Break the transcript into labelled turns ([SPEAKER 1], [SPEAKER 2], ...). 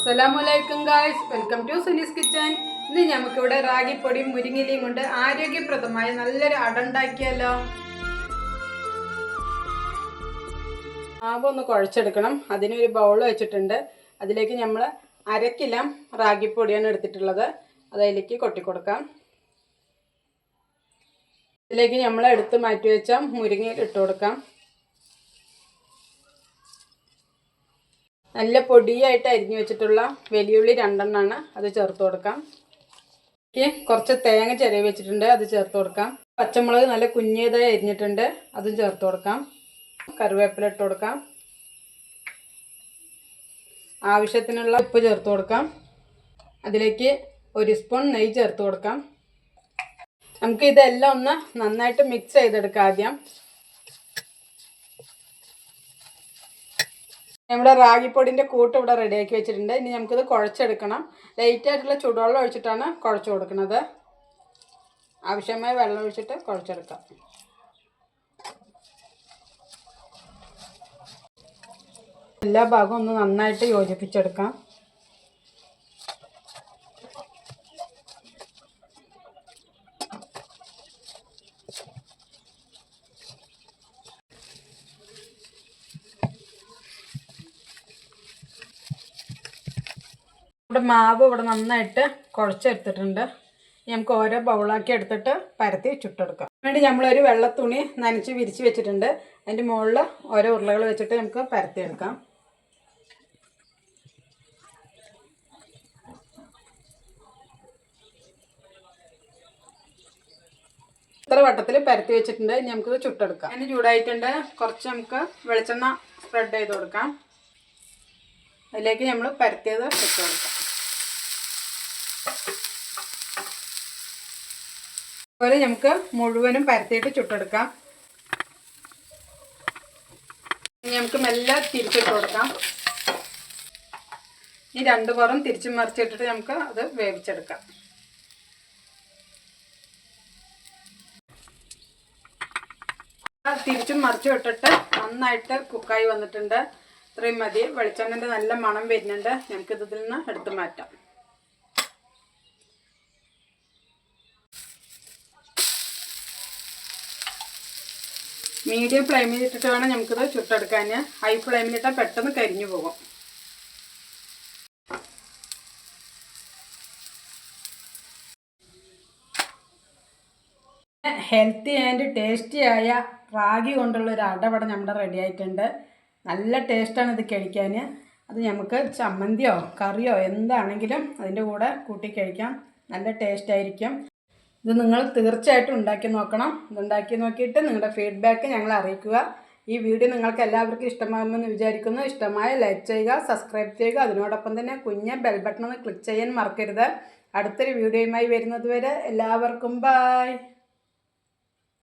[SPEAKER 1] അസ്സലാമലൈക്കും guys. Welcome to Suni's kitchen. ഇന്ന് നമുക്കിവിടെ റാഗിപ്പൊടിയും മുരിങ്ങിലയും കൊണ്ട് ആരോഗ്യപ്രദമായ നല്ലൊരു അടണ്ടാക്കിയാലോ മാവ് ഒന്ന് കുഴച്ചെടുക്കണം. അതിനൊരു ബൗൾ വെച്ചിട്ടുണ്ട്. അതിലേക്ക് നമ്മൾ അരക്കിലം റാഗിപ്പൊടിയാണ് എടുത്തിട്ടുള്ളത്. അത് അതിലേക്ക് കൊട്ടിക്കൊടുക്കാം. ഇതിലേക്ക് നമ്മൾ എടുത്ത് മാറ്റി വെച്ച മുരിങ്ങ ഇട്ട് കൊടുക്കാം. നല്ല പൊടിയായിട്ട് അരിഞ്ഞു വെച്ചിട്ടുള്ള വലിയുള്ളി രണ്ടെണ്ണമാണ് അത് ചേർത്ത് കൊടുക്കാം. കുറച്ച് തേങ്ങ ചിരവി വെച്ചിട്ടുണ്ട് അത് ചേർത്ത് കൊടുക്കാം. പച്ചമുളക് നല്ല കുഞ്ഞേതായി അരിഞ്ഞിട്ടുണ്ട് അതും ചേർത്ത് കൊടുക്കാം. കറിവേപ്പില ഇട്ട് കൊടുക്കാം. ആവശ്യത്തിനുള്ള ഉപ്പ് ചേർത്ത് കൊടുക്കാം. അതിലേക്ക് ഒരു സ്പൂൺ നെയ്യ് ചേർത്ത് കൊടുക്കാം. നമുക്ക് ഇതെല്ലാം ഒന്ന് നന്നായിട്ട് മിക്സ് ചെയ്തെടുക്കാം ആദ്യം. നമ്മുടെ റാഗിപ്പൊടിന്റെ കൂട്ട് ഇവിടെ റെഡിയാക്കി വെച്ചിട്ടുണ്ട്. ഇനി നമുക്കിത് കുഴച്ചെടുക്കണം. ലൈറ്റായിട്ടുള്ള ചൂടുവെള്ളം ഒഴിച്ചിട്ടാണ് കുഴച്ച് കൊടുക്കുന്നത്. ആവശ്യമായ വെള്ളം ഒഴിച്ചിട്ട് കുഴച്ചെടുക്കാം. എല്ലാ ഭാഗവും ഒന്ന് നന്നായിട്ട് യോജിപ്പിച്ചെടുക്കാം. ഇവിടെ മാവ് ഇവിടെ നന്നായിട്ട് കുഴച്ചെടുത്തിട്ടുണ്ട്. നമുക്ക് ഓരോ ബൗളാക്കി എടുത്തിട്ട് പരത്തി ചുട്ടെടുക്കാം. വേണ്ടി നമ്മളൊരു വെള്ളത്തുണി നനച്ച് വിരിച്ച് വെച്ചിട്ടുണ്ട്. അതിന്റെ മുകളിൽ ഓരോ ഉരുളകൾ വെച്ചിട്ട് നമുക്ക് പരത്തിയെടുക്കാം. ഇത്ര വട്ടത്തിൽ പരത്തി വെച്ചിട്ടുണ്ട്. ഇനി നമുക്കിത് ചുട്ടെടുക്കാം. അതിന് ചൂടായിട്ടുണ്ട്. കുറച്ച് നമുക്ക് വെളിച്ചെണ്ണ സ്പ്രെഡ് ചെയ്ത് കൊടുക്കാം. അതിലേക്ക് നമ്മൾ പരത്തിയത് ഇട്ട് കൊടുക്കാം അതുപോലെ നമുക്ക് മുഴുവനും പരത്തിയിട്ട് ചുട്ടെടുക്കാം. നമുക്ക് മെല്ലെ തിരിച്ചിട്ട് കൊടുക്കാം. ഈ രണ്ട് പുറം തിരിച്ചും മറിച്ചിട്ടിട്ട് നമുക്ക് അത് വേവിച്ചെടുക്കാം. തിരിച്ചും മറിച്ചും ഇട്ടിട്ട് നന്നായിട്ട് കുക്കായി വന്നിട്ടുണ്ട്. ഇത്രയും മതി. വെളിച്ചെണ്ണന്റെ നല്ല മണം വരുന്നുണ്ട്. നമുക്ക് ഇതിൽ നിന്ന് എടുത്തു മാറ്റാം. മീഡിയം ഫ്ലെയിമിൽ ഇട്ടിട്ട് വേണം നമുക്കിത് ചുട്ടെടുക്കാൻ ഹൈ ഫ്ലെയിമിലിട്ടാൽ പെട്ടെന്ന് കരിഞ്ഞു പോകും. ഹെൽത്തി ആൻഡ് ടേസ്റ്റി ആയ റാഗി കൊണ്ടുള്ള ഒരു അടവട നമ്മുടെ റെഡി ആയിട്ടുണ്ട്. നല്ല ടേസ്റ്റാണ് ഇത് കഴിക്കാൻ അത് നമുക്ക് ചമ്മന്തിയോ കറിയോ എന്താണെങ്കിലും അതിന്റെ കൂടെ കൂട്ടി കഴിക്കാം. നല്ല ടേസ്റ്റ് ആയിരിക്കും. ഇത് നിങ്ങൾ തീർച്ചയായിട്ടും ഉണ്ടാക്കി നോക്കണം. ഇതുണ്ടാക്കി നോക്കിയിട്ട് നിങ്ങളുടെ ഫീഡ്ബാക്ക് ഞങ്ങളെ അറിയിക്കുക. ഈ വീഡിയോ നിങ്ങൾക്ക് എല്ലാവർക്കും ഇഷ്ടമാകുമെന്ന് വിചാരിക്കുന്നു. ഇഷ്ടമായ ലൈക്ക് ചെയ്യുക സബ്സ്ക്രൈബ് ചെയ്യുക. അതിനോടൊപ്പം തന്നെ കുഞ്ഞ് ബെൽ ബട്ടൺ ഒന്ന് ക്ലിക്ക് ചെയ്യാൻ മറക്കരുത്. അടുത്തൊരു വീഡിയോയുമായി വരുന്നത് വരെ എല്ലാവർക്കും ബായ്